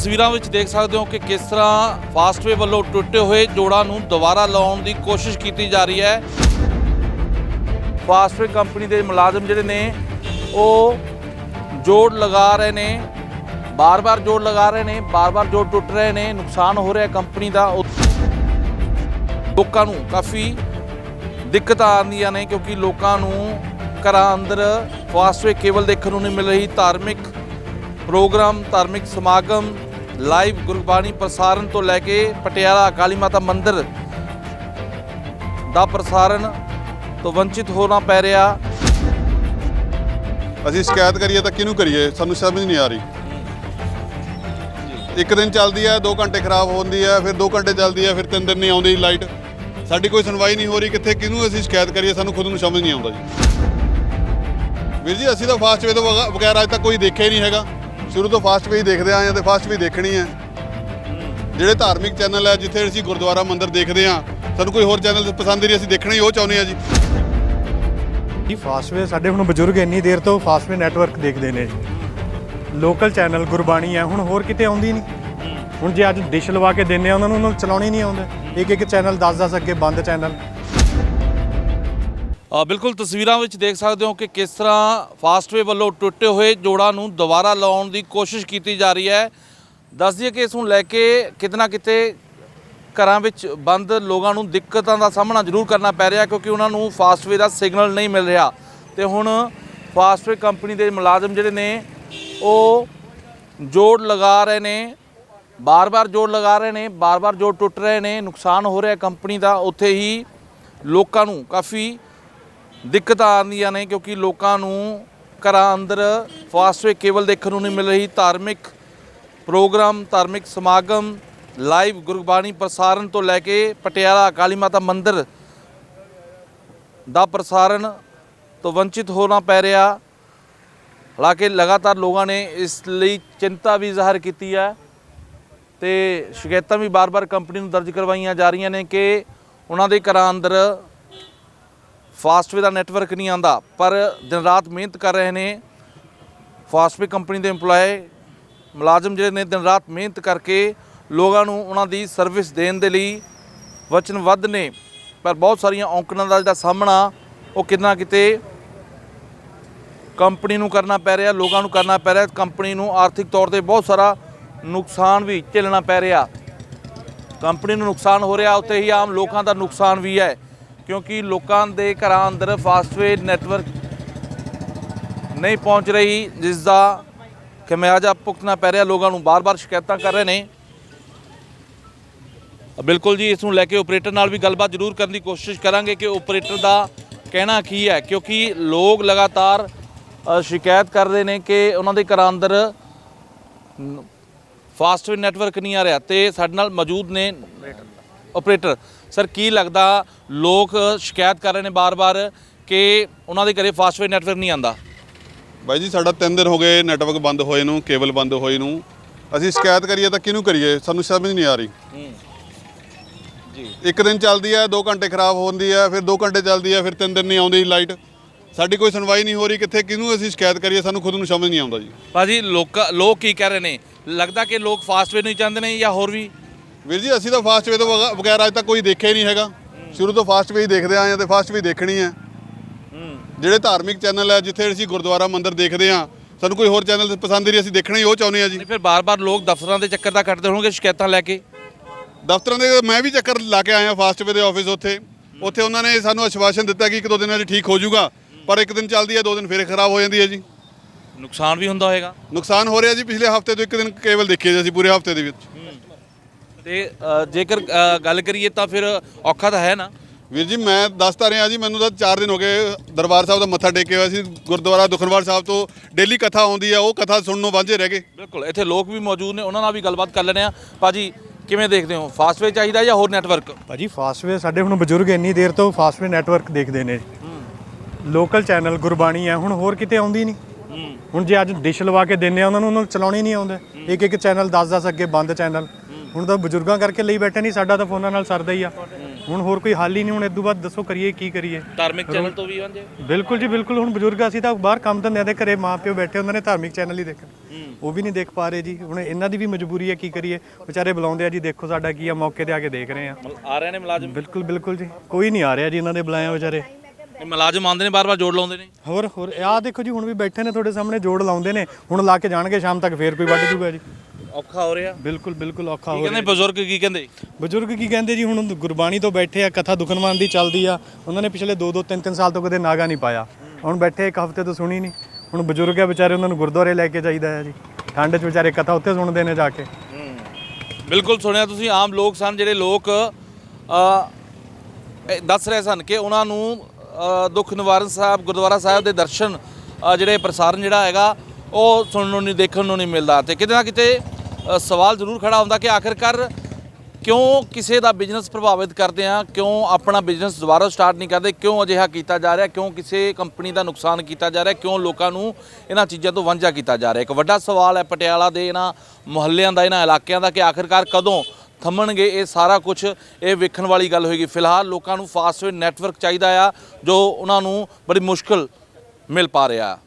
ਤਸਵੀਰਾਂ ਵਿੱਚ ਦੇਖ ਸਕਦੇ ਹੋ ਕਿ ਕਿਸ ਤਰ੍ਹਾਂ ਫਾਸਟਵੇ ਵੱਲੋਂ ਟੁੱਟੇ ਹੋਏ ਜੋੜਾਂ ਨੂੰ ਦੁਬਾਰਾ ਲਾਉਣ ਦੀ ਕੋਸ਼ਿਸ਼ ਕੀਤੀ ਜਾ ਰਹੀ ਹੈ। ਫਾਸਟਵੇ ਕੰਪਨੀ ਦੇ ਮੁਲਾਜ਼ਮ ਜਿਹੜੇ ਨੇ, ਉਹ ਜੋੜ ਲਗਾ ਰਹੇ ਨੇ, ਬਾਰ-ਬਾਰ ਜੋੜ ਲਗਾ ਰਹੇ ਨੇ, ਬਾਰ-ਬਾਰ ਜੋੜ ਟੁੱਟ ਰਹੇ ਨੇ, ਨੁਕਸਾਨ ਹੋ ਰਿਹਾ ਕੰਪਨੀ ਦਾ। ਉਹ- ਲੋਕਾਂ ਨੂੰ ਕਾਫੀ ਦਿੱਕਤਾਂ ਆਉਂਦੀਆਂ ਨੇ ਕਿਉਂਕਿ ਲੋਕਾਂ ਨੂੰ ਘਰਾਂ ਅੰਦਰ ਫਾਸਟਵੇ ਕੇਬਲ ਦੇਖਣ ਨੂੰ ਨਹੀਂ ਮਿਲ ਰਹੀ। ਧਾਰਮਿਕ ਪ੍ਰੋਗਰਾਮ, ਧਾਰਮਿਕ ਸਮਾਗਮ ਲਾਈਵ ਗੁਰਬਾਣੀ ਪ੍ਰਸਾਰਣ ਤੋਂ ਲੈ ਕੇ ਪਟਿਆਲਾ ਕਾਲੀ ਮਾਤਾ ਮੰਦਿਰ ਦਾ ਪ੍ਰਸਾਰਣ ਤੋਂ ਵੰਚਿਤ ਹੋਣਾ ਪੈ ਰਿਹਾ। ਅਸੀਂ ਸ਼ਿਕਾਇਤ ਕਰੀਏ ਤਾਂ ਕਿਹਨੂੰ ਕਰੀਏ? ਸਾਨੂੰ ਸਮਝ ਨਹੀਂ ਆ ਰਹੀ। ਇੱਕ ਦਿਨ ਚੱਲਦੀ ਹੈ 2 ਘੰਟੇ ਖਰਾਬ ਹੁੰਦੀ ਹੈ ਫਿਰ 2 ਘੰਟੇ ਚੱਲਦੀ ਹੈ ਫਿਰ 3 ਦਿਨ ਨਹੀਂ ਆਉਂਦੀ ਲਾਈਟ। ਸਾਡੀ ਕੋਈ ਸੁਣਵਾਈ ਨਹੀਂ ਹੋ ਰਹੀ, ਕਿੱਥੇ ਕਿਹਨੂੰ ਅਸੀਂ ਸ਼ਿਕਾਇਤ ਕਰੀਏ? ਸਾਨੂੰ ਖੁਦ ਨੂੰ ਸਮਝ ਨਹੀਂ ਆਉਂਦਾ ਜੀ। ਵੀਰ ਜੀ, ਅਸੀਂ ਤਾਂ ਫਾਸਟਵੇ ਤੋਂ ਬਗੈਰ ਅੱਜ ਤੱਕ ਕੋਈ ਦੇਖਿਆ ਹੀ ਨਹੀਂ ਹੈਗਾ। ਸ਼ੁਰੂ ਤੋਂ ਫਾਸਟਵੇ ਹੀ ਦੇਖਦੇ ਆਏ ਹਾਂ ਤੇ ਫਾਸਟਵੇ ਦੇਖਣੀ ਹੈ। ਜਿਹੜੇ ਧਾਰਮਿਕ ਚੈਨਲ ਹੈ ਜਿੱਥੇ ਅਸੀਂ ਗੁਰਦੁਆਰਾ ਮੰਦਿਰ ਦੇਖਦੇ ਹਾਂ ਸਾਨੂੰ ਕੋਈ ਹੋਰ ਚੈਨਲ ਪਸੰਦ ਨਹੀਂ, ਅਸੀਂ ਦੇਖਣਾ ਹੀ ਉਹ ਚਾਹੁੰਦੇ ਹਾਂ ਜੀ। ਜੀ ਫਾਸਟਵੇ ਸਾਡੇ ਹੁਣ ਬਜ਼ੁਰਗ ਇੰਨੀ ਦੇਰ ਤੋਂ ਫਾਸਟਵੇ ਨੈਟਵਰਕ ਦੇਖਦੇ ਨੇ ਜੀ। ਲੋਕਲ ਚੈਨਲ ਗੁਰਬਾਣੀ ਹੈ ਹੁਣ ਹੋਰ ਕਿਤੇ ਆਉਂਦੀ ਨਹੀਂ। ਹੁਣ ਜੇ ਅੱਜ ਡਿਸ਼ ਲਵਾ ਕੇ ਦਿੰਨੇ ਆ, ਉਹਨਾਂ ਨੂੰ ਉਹਨਾਂ ਨੂੰ ਚਲਾਉਣੀ ਨਹੀਂ ਆਉਂਦਾ। ਇੱਕ ਇੱਕ ਚੈਨਲ 10-10 ਅੱਗੇ ਬੰਦ ਚੈਨਲ। ਬਿਲਕੁਲ ਤਸਵੀਰਾਂ ਵਿੱਚ ਦੇਖ ਸਕਦੇ ਹੋ ਕਿ ਕਿਸ ਤਰ੍ਹਾਂ ਫਾਸਟਵੇ ਵੱਲੋਂ ਟੁੱਟੇ ਹੋਏ ਜੋੜਾਂ ਨੂੰ ਦੁਬਾਰਾ ਲਾਉਣ ਦੀ ਕੋਸ਼ਿਸ਼ ਕੀਤੀ ਜਾ ਰਹੀ ਹੈ। ਦੱਸ ਦਈਏ ਕਿ ਇਸ ਨੂੰ ਲੈ ਕੇ ਕਿਤਨਾ ਕਿਤੇ ਘਰਾਂ ਵਿੱਚ ਬੰਦ ਲੋਕਾਂ ਨੂੰ ਦਿੱਕਤਾਂ ਦਾ ਸਾਹਮਣਾ ਜ਼ਰੂਰ ਕਰਨਾ ਪੈ ਰਿਹਾ ਕਿਉਂਕਿ ਉਹਨਾਂ ਨੂੰ ਫਾਸਟਵੇ ਦਾ ਸਿਗਨਲ ਨਹੀਂ ਮਿਲ ਰਿਹਾ। ਤੇ ਹੁਣ ਫਾਸਟਵੇ ਕੰਪਨੀ ਦੇ ਮੁਲਾਜ਼ਮ ਜਿਹੜੇ ਨੇ, ਉਹ ਜੋੜ ਲਗਾ ਰਹੇ ਨੇ, ਬਾਰ-ਬਾਰ ਜੋੜ ਲਗਾ ਰਹੇ ਨੇ, ਬਾਰ-ਬਾਰ ਜੋੜ ਟੁੱਟ ਰਹੇ ਨੇ, ਨੁਕਸਾਨ ਹੋ ਰਿਹਾ ਕੰਪਨੀ ਦਾ, ਉੱਥੇ ਹੀ ਲੋਕਾਂ ਨੂੰ ਕਾਫੀ ਦਿੱਕਤਾਂ ਆਉਂਦੀਆਂ ਨੇ ਕਿਉਂਕਿ ਲੋਕਾਂ ਨੂੰ ਘਰਾਂ ਅੰਦਰ ਫਾਸਟਵੇ ਕੇਵਲ ਦੇਖਣ ਨੂੰ ਨਹੀਂ ਮਿਲ ਰਹੀ। ਧਾਰਮਿਕ ਪ੍ਰੋਗਰਾਮ, ਧਾਰਮਿਕ ਸਮਾਗਮ, ਲਾਈਵ ਗੁਰਬਾਣੀ ਪ੍ਰਸਾਰਣ ਤੋਂ ਲੈ ਕੇ ਪਟਿਆਲਾ ਕਾਲੀ ਮਾਤਾ ਮੰਦਿਰ ਦਾ ਪ੍ਰਸਾਰਣ ਤੋਂ ਵੰਚਿਤ ਹੋਣਾ ਪੈ ਰਿਹਾ। ਹਾਲਾਂਕਿ ਲਗਾਤਾਰ ਲੋਕਾਂ ਨੇ ਇਸ ਲਈ ਚਿੰਤਾ ਵੀ ਜ਼ਾਹਰ ਕੀਤੀ ਹੈ ਤੇ ਸ਼ਿਕਾਇਤਾਂ ਵੀ ਬਾਰ-ਬਾਰ ਕੰਪਨੀ ਨੂੰ ਦਰਜ ਕਰਵਾਈਆਂ ਜਾ ਰਹੀਆਂ ਨੇ ਕਿ ਉਹਨਾਂ ਦੇ ਘਰਾਂ ਅੰਦਰ ਫਾਸਟਵੇ ਦਾ ਨੈਟਵਰਕ ਨਹੀਂ ਆਂਦਾ ਪਰ ਦਿਨ ਰਾਤ ਮਿਹਨਤ ਕਰ ਰਹੇ ਨੇ। ਫਾਸਟਵੇ ਕੰਪਨੀ ਦੇ EMPLOYE ਮੁਲਾਜ਼ਮ ਜਿਹੜੇ ਨੇ, ਦਿਨ ਰਾਤ ਮਿਹਨਤ ਕਰਕੇ ਲੋਕਾਂ ਨੂੰ ਉਹਨਾਂ ਦੀ ਸਰਵਿਸ ਦੇਣ ਦੇ ਲਈ ਵਚਨਬੱਧ ਨੇ। ਪਰ ਬਹੁਤ ਸਾਰੀਆਂ ਔਕੜਾਂ ਦਾ ਜਿਹੜਾ ਸਾਹਮਣਾ, ਉਹ ਕਿਤੇ ਕਿਤੇ ਕੰਪਨੀ ਨੂੰ ਕਰਨਾ ਪੈ ਰਿਹਾ, ਲੋਕਾਂ ਨੂੰ ਕਰਨਾ ਪੈ ਰਿਹਾ, ਕੰਪਨੀ ਨੂੰ ਆਰਥਿਕ ਤੌਰ ਤੇ ਬਹੁਤ ਸਾਰਾ ਨੁਕਸਾਨ ਵੀ ਝੱਲਣਾ ਪੈ ਰਿਹਾ। ਕੰਪਨੀ ਨੂੰ ਨੁਕਸਾਨ ਹੋ ਰਿਹਾ, ਉੱਥੇ ਹੀ ਆਮ ਲੋਕਾਂ ਦਾ ਨੁਕਸਾਨ ਵੀ ਹੈ। ਕਿਉਂਕਿ ਲੋਕਾਂ ਦੇ ਘਰਾਂ ਅੰਦਰ ਫਾਸਟਵੇ ਨੈਟਵਰਕ ਨਹੀਂ ਪਹੁੰਚ ਰਹੀ ਜਿਸ ਦਾ ਖਮਿਆਜਾ ਭੁਗਤਣਾ ਪੈ ਰਿਹਾ ਲੋਕਾਂ ਨੂੰ ਬਾਰ-ਬਾਰ ਸ਼ਿਕਾਇਤਾਂ ਕਰ ਰਹੇ ਨੇ। ਬਿਲਕੁਲ ਜੀ ਇਸ ਨੂੰ ਲੈ ਕੇ ਆਪਰੇਟਰ ਨਾਲ ਵੀ ਗੱਲਬਾਤ ਜ਼ਰੂਰ ਕਰਨ ਦੀ ਕੋਸ਼ਿਸ਼ ਕਰਾਂਗੇ ਕਿ ਆਪਰੇਟਰ ਦਾ ਕਹਿਣਾ ਕੀ ਹੈ ਕਿਉਂਕਿ ਲੋਕ ਲਗਾਤਾਰ ਅ, ਸ਼ਿਕਾਇਤ ਕਰਦੇ ਨੇ ਕਿ ਉਹਨਾਂ ਦੇ ਘਰਾਂ ਅੰਦਰ ਫਾਸਟਵੇ ਨੈਟਵਰਕ ਨਹੀਂ ਆ ਰਿਹਾ ਤੇ ਸਾਡੇ ਨਾਲ ਮੌਜੂਦ ਨੇ ਆਪਰੇਟਰ ਸਰ ਕੀ ਲੱਗਦਾ ਲੋਕ ਸ਼ਿਕਾਇਤ ਕਰ ਰਹੇ ਨੇ ਬਾਰ-ਬਾਰ ਕਿ ਉਹਨਾਂ ਦੇ ਘਰੇ ਫਾਸਟਵੇ ਨੈਟਵਰਕ ਨਹੀਂ ਆਂਦਾ? ਬਾਈ ਜੀ ਸਾਡਾ 3 ਦਿਨ ਹੋ ਗਏ ਨੈਟਵਰਕ ਬੰਦ ਹੋਏ ਨੂੰ ਕੇਬਲ ਬੰਦ ਹੋਏ ਨੂੰ। ਅਸੀਂ ਸ਼ਿਕਾਇਤ ਕਰੀਏ ਤਾਂ ਕਿਹਨੂੰ ਕਰੀਏ? ਸਾਨੂੰ ਸਮਝ ਨਹੀਂ ਆ ਰਹੀ। ਜੀ। ਇੱਕ ਦਿਨ ਚੱਲਦੀ ਹੈ 2 ਘੰਟੇ ਖਰਾਬ ਹੁੰਦੀ ਹੈ ਫਿਰ 2 ਘੰਟੇ ਚੱਲਦੀ ਹੈ ਫਿਰ 3 ਦਿਨ ਨਹੀਂ ਆਉਂਦੀ ਲਾਈਟ ਸਾਡੀ ਕੋਈ ਸੁਣਵਾਈ ਨਹੀਂ ਹੋ ਰਹੀ ਕਿੱਥੇ ਕਿਹਨੂੰ ਅਸੀਂ ਸ਼ਿਕਾਇਤ ਕਰੀਏ ਸਾਨੂੰ ਖੁਦ ਨੂੰ ਸਮਝ ਨਹੀਂ ਆਉਂਦਾ ਜੀ। ਭਾਜੀ ਲੋਕ ਲੋਕ ਕੀ ਕਹਿ ਰਹੇ ਨੇ? ਲੱਗਦਾ ਕਿ ਲੋਕ ਫਾਸਟਵੇ ਨਹੀਂ ਚਾਹੁੰਦੇ ਨੇ ਜਾਂ ਹੋਰ ਵੀ? ਵੀਰ ਜੀ ਅਸੀਂ ਤਾਂ ਫਾਸਟਵੇ ਤੋਂ ਬਗਾ- ਬਗੈਰ ਅੱਜ ਤੱਕ ਕੋਈ ਦੇਖਿਆ ਹੀ ਨਹੀਂ ਹੈਗਾ। ਸ਼ੁਰੂ ਤੋਂ ਫਾਸਟਵੇ ਹੀ ਦੇਖਦੇ ਆਏ ਹਾਂ ਤੇ ਫਾਸਟਵੇ ਦੇਖਣੀ ਹੈ। ਜਿਹੜੇ ਧਾਰਮਿਕ ਚੈਨਲ ਹੈ ਜਿੱਥੇ ਅਸੀਂ ਗੁਰਦੁਆਰਾ ਮੰਦਿਰ ਦੇਖਦੇ ਹਾਂ ਸਾਨੂੰ ਕੋਈ ਹੋਰ ਚੈਨਲ ਪਸੰਦ ਨਹੀਂ ਅਸੀਂ ਦੇਖਣਾ ਹੀ ਉਹ ਚਾਹੁੰਦੇ ਹਾਂ ਜੀ। ਨਹੀਂ ਫਿਰ ਬਾਰ-ਬਾਰ ਲੋਕ ਦਫ਼ਤਰਾਂ ਦੇ ਚੱਕਰ ਤਾਂ ਕੱਟਦੇ ਹੋਣਗੇ ਸ਼ਿਕਾਇਤਾਂ ਲੈ ਕੇ। ਦਫ਼ਤਰਾਂ ਦੇ ਮੈਂ ਵੀ ਚੱਕਰ ਲਾ ਕੇ ਆਇਆ ਫਾਸਟਵੇ ਦੇ ਆਫਿਸ ਉੱਥੇ। ਉੱਥੇ ਉਹਨਾਂ ਨੇ ਸਾਨੂੰ ਆਸ਼ਵਾਸਨ ਦਿੱਤਾ ਕਿ ਇੱਕ ਦੋ ਦਿਨਾਂ 'ਚ ਠੀਕ ਹੋ ਜਾਊਗਾ ਪਰ ਇੱਕ ਦਿਨ ਚੱਲਦੀ ਹੈ ਦੋ ਦਿਨ ਫਿਰ ਖਰਾਬ ਹੋ ਜਾਂਦੀ ਹੈ ਜੀ। ਨੁਕਸਾਨ ਵੀ ਹੁੰਦਾ ਹੋਏਗਾ। ਨੁਕਸਾਨ ਹੋ ਰਿਹਾ ਜੀ ਪਿਛਲੇ ਹਫ਼ਤੇ ਤੋਂ ਇੱਕ ਦਿਨ ਕੇਵਲ ਦੇਖੀ ਜੀ ਅਸੀਂ ਪੂਰੇ ਹਫ਼ਤੇ ਦੇ ਵਿੱਚ। ਤੇ ਅ, ਜੇਕਰ ਅ, ਗੱਲ ਕਰੀਏ ਤਾਂ ਫਿਰ ਔਖਾ ਤਾਂ ਹੈ ਨਾ? ਵੀਰ ਜੀ ਮੈਂ ਦੱਸਦਾ ਰਿਹਾ ਜੀ ਮੈਨੂੰ ਤਾਂ 4 ਦਿਨ ਹੋ ਗਏ ਦਰਬਾਰ ਸਾਹਿਬ ਦਾ ਮੱਥਾ ਟੇਕਿਆ ਹੋਇਆ ਸੀ ਗੁਰਦੁਆਰਾ ਦੁਖਨਵਾਰ ਸਾਹਿਬ ਤੋਂ ਡੇਲੀ ਕਥਾ ਆਉਂਦੀ ਹੈ ਉਹ ਕਥਾ ਸੁਣਨੋਂ ਵਾਂਝੇ ਰਹਿ ਗਏ। ਬਿਲਕੁਲ ਇੱਥੇ ਲੋਕ ਵੀ ਮੌਜੂਦ ਨੇ ਉਹਨਾਂ ਨਾਲ ਵੀ ਗੱਲਬਾਤ ਕਰ ਲੈਣੇ ਆ ਭਾਜੀ ਕਿਵੇਂ ਦੇਖਦੇ ਹੋ? ਫਾਸਟਵੇ ਚਾਹੀਦਾ ਜਾਂ ਹੋਰ ਨੈਟਵਰਕ ਭਾਜੀ ਫਾਸਟਵੇ ਸਾਡੇ ਹੁਣ ਬਜ਼ੁਰਗ ਇੰਨੀ ਦੇਰ ਤੋਂ ਫਾਸਟਵੇ ਨੈਟਵਰਕ ਦੇਖਦੇ ਨੇ। ਲੋਕਲ ਚੈਨਲ ਗੁਰਬਾਣੀ ਹੈ ਹੁਣ ਹੋਰ ਕਿਤੇ ਆਉਂਦੀ ਨਹੀਂ। ਹੁਣ ਜੇ ਅੱਜ ਡਿਸ਼ ਲਵਾ ਕੇ ਦਿੰਨੇ ਆ ਉਹਨਾਂ ਨੂੰ ਉਹਨਾਂ ਨੂੰ ਚਲਾਉਣੀ ਨਹੀਂ ਆਉਂਦਾ। ਇੱਕ ਇੱਕ ਚੈਨਲ 10-10 ਅੱਗੇ ਬੰਦ ਚੈਨਲ ਹੁਣ ਤਾਂ ਬਜ਼ੁਰਗਾਂ ਕਰਕੇ ਲਈ ਬੈਠੇ ਨਹੀਂ ਸਾਡਾ ਤਾਂ ਫੋਨਾਂ ਨਾਲ ਸਰਦਾ ਹੀ ਆ। ਹੁਣ ਹੋਰ ਕੋਈ ਹੱਲ ਹੀ ਨਹੀਂ ਹੁਣ ਇਦੋਂ ਬਾਅਦ ਦੱਸੋ ਕਰੀਏ ਕੀ ਕਰੀਏ। ਧਾਰਮਿਕ ਚੈਨਲ ਤੋਂ ਵੀ ਵਾਂਝੇ ਬਿਲਕੁਲ ਜੀ ਬਿਲਕੁਲ। ਹੁਣ ਬਜ਼ੁਰਗ ਅਸੀਂ ਤਾਂ ਬਾਹਰ ਕੰਮ ਧੰਦਿਆਂ ਦੇ ਘਰੇ ਮਾਂ ਪਿਓ ਬੈਠੇ ਹੁੰਦੇ ਨੇ ਧਾਰਮਿਕ ਚੈਨਲ ਹੀ ਦੇਖਣ। ਉਹ ਵੀ ਨਹੀਂ ਦੇਖ ਪਾ ਰਹੇ ਜੀ। ਹੁਣ ਇਹਨਾਂ ਦੀ ਵੀ ਮਜਬੂਰੀ ਹੈ ਕੀ ਕਰੀਏ? ਵਿਚਾਰੇ ਬੁਲਾਉਂਦੇ ਆ ਜੀ ਦੇਖੋ ਸਾਡਾ ਕੀ ਆ ਮੌਕੇ ਤੇ ਆ ਕੇ ਦੇਖ ਰਹੇ ਆ। ਆ ਰਹੇ ਨੇ ਮੁਲਾਜ਼ਮ? ਬਿਲਕੁਲ ਬਿਲਕੁਲ ਜੀ। ਕੋਈ ਨਹੀਂ ਆ ਰਿਹਾ ਜੀ ਇਹਨਾਂ ਦੇ ਬੁਲਾਇਆ ਵਿਚਾਰੇ। ਇਹ ਮੁਲਾਜ਼ਮ ਆਉਂਦੇ ਨੇ ਬਾਰ-ਬਾਰ ਜੋੜ ਲਾਉਂਦੇ ਨੇ? ਹੋਰ ਹੋਰ। ਆਹ ਦੇਖੋ ਜੀ ਹੁਣ ਵੀ ਬੈਠੇ ਨੇ ਤੁਹਾਡੇ ਸਾਹਮਣੇ ਜੋੜ ਲਾਉਂਦੇ ਨੇ। ਹੁਣ ਲਾ ਕੇ ਜਾਣਗੇ ਸ਼ਾਮ ਤੱਕ ਫੇਰ ਕੋਈ ਵੱਢ ਜੂਗਾ ਜੀ। ਔਖਾ ਹੋ ਰਿਹਾ? ਬਿਲਕੁਲ ਬਿਲਕੁਲ ਔਖਾ ਕੀ ਹੋ ਕਹਿੰਦੇ ਬਜ਼ੁਰਗ ਕੀ ਕਹਿੰਦੇ? ਬਜ਼ੁਰਗ ਕੀ ਕਹਿੰਦੇ ਜੀ? ਹੁਣ ਗੁਰਬਾਣੀ ਤੋਂ ਬੈਠੇ ਆ ਕਥਾ ਦੁਖਨਵਾਨ ਦੀ ਚੱਲਦੀ ਆ। ਉਹਨਾਂ ਨੇ ਪਿਛਲੇ 2-2 3-3 ਸਾਲ ਤੋਂ ਕਦੇ ਨਾਗਾ ਨਹੀਂ ਪਾਇਆ। ਹੁਣ ਬੈਠੇ ਇੱਕ ਹਫ਼ਤੇ ਤੋਂ ਸੁਣੀ ਨਹੀਂ। ਹੁਣ ਬਜ਼ੁਰਗ ਆ ਵਿਚਾਰੇ ਉਹਨਾਂ ਨੂੰ ਗੁਰਦੁਆਰੇ ਲੈ ਕੇ ਜਾਈਦਾ ਹੈ ਜੀ। ਠੰਡ 'ਚ ਵਿਚਾਰੇ ਕਥਾ ਉੱਥੇ ਸੁਣਦੇ ਨੇ ਜਾ ਕੇ। ਬਿਲਕੁਲ ਸੁਣਿਆ ਤੁਸੀਂ ਆਮ ਲੋਕ ਸਨ ਜਿਹੜੇ ਲੋਕ ਅ, ਇਹ ਦੱਸ ਰਹੇ ਸਨ ਕਿ ਉਹਨਾਂ ਨੂੰ ਅ, ਦੁੱਖ ਨਿਵਾਰਨ ਸਾਹਿਬ ਗੁਰਦੁਆਰਾ ਸਾਹਿਬ ਦੇ ਦਰਸ਼ਨ ਅ, ਜਿਹੜੇ ਪ੍ਰਸਾਰਣ ਜਿਹੜਾ ਹੈਗਾ ਉਹ ਸੁਣਨ ਨੂੰ ਨਹੀਂ ਦੇਖਣ ਨੂੰ ਨਹੀਂ ਮਿਲਦਾ। ਤੇ ਕਿਤੇ ਨਾ ਕਿਤੇ ਸਵਾਲ ਜ਼ਰੂਰ ਖੜਾ ਹੁੰਦਾ ਕਿ ਆਖਿਰਕਾਰ ਕਿਉਂ ਕਿਸੇ ਦਾ ਬਿਜ਼ਨਸ ਪ੍ਰਭਾਵਿਤ ਕਰਦੇ ਆ? ਕਿਉਂ ਆਪਣਾ ਬਿਜ਼ਨਸ ਦੁਬਾਰਾ ਸਟਾਰਟ ਨਹੀਂ ਕਰਦੇ? ਕਿਉਂ ਅਜਿਹਾ ਕੀਤਾ ਜਾ ਰਿਹਾ? ਕਿਉਂ ਕਿਸੇ ਕੰਪਨੀ ਦਾ ਨੁਕਸਾਨ ਕੀਤਾ ਜਾ ਰਿਹਾ? ਕਿਉਂ ਲੋਕਾਂ ਨੂੰ ਇਹਨਾਂ ਚੀਜ਼ਾਂ ਤੋਂ ਵਾਂਝਾ ਕੀਤਾ ਜਾ ਰਿਹਾ? ਇੱਕ ਵੱਡਾ ਸਵਾਲ ਹੈ ਪਟਿਆਲਾ ਦੇ ਇਹਨਾਂ ਮੁਹੱਲਿਆਂ ਦਾ, ਇਹਨਾਂ ਇਲਾਕਿਆਂ ਦਾ ਕਿ ਆਖਿਰਕਾਰ ਕਦੋਂ ਥੰਮਣਗੇ? ਇਹ ਸਾਰਾ ਕੁਝ ਇਹ ਵੇਖਣ ਵਾਲੀ ਗੱਲ ਹੋਏਗੀ। ਫਿਲਹਾਲ ਲੋਕਾਂ ਨੂੰ ਫਾਸਟਵੇ ਨੈਟਵਰਕ ਚਾਹੀਦਾ ਆ, ਜੋ ਉਹਨਾਂ ਨੂੰ ਬੜੀ ਮੁਸ਼ਕਲ ਮਿਲ ਪਾ ਰਿਹਾ।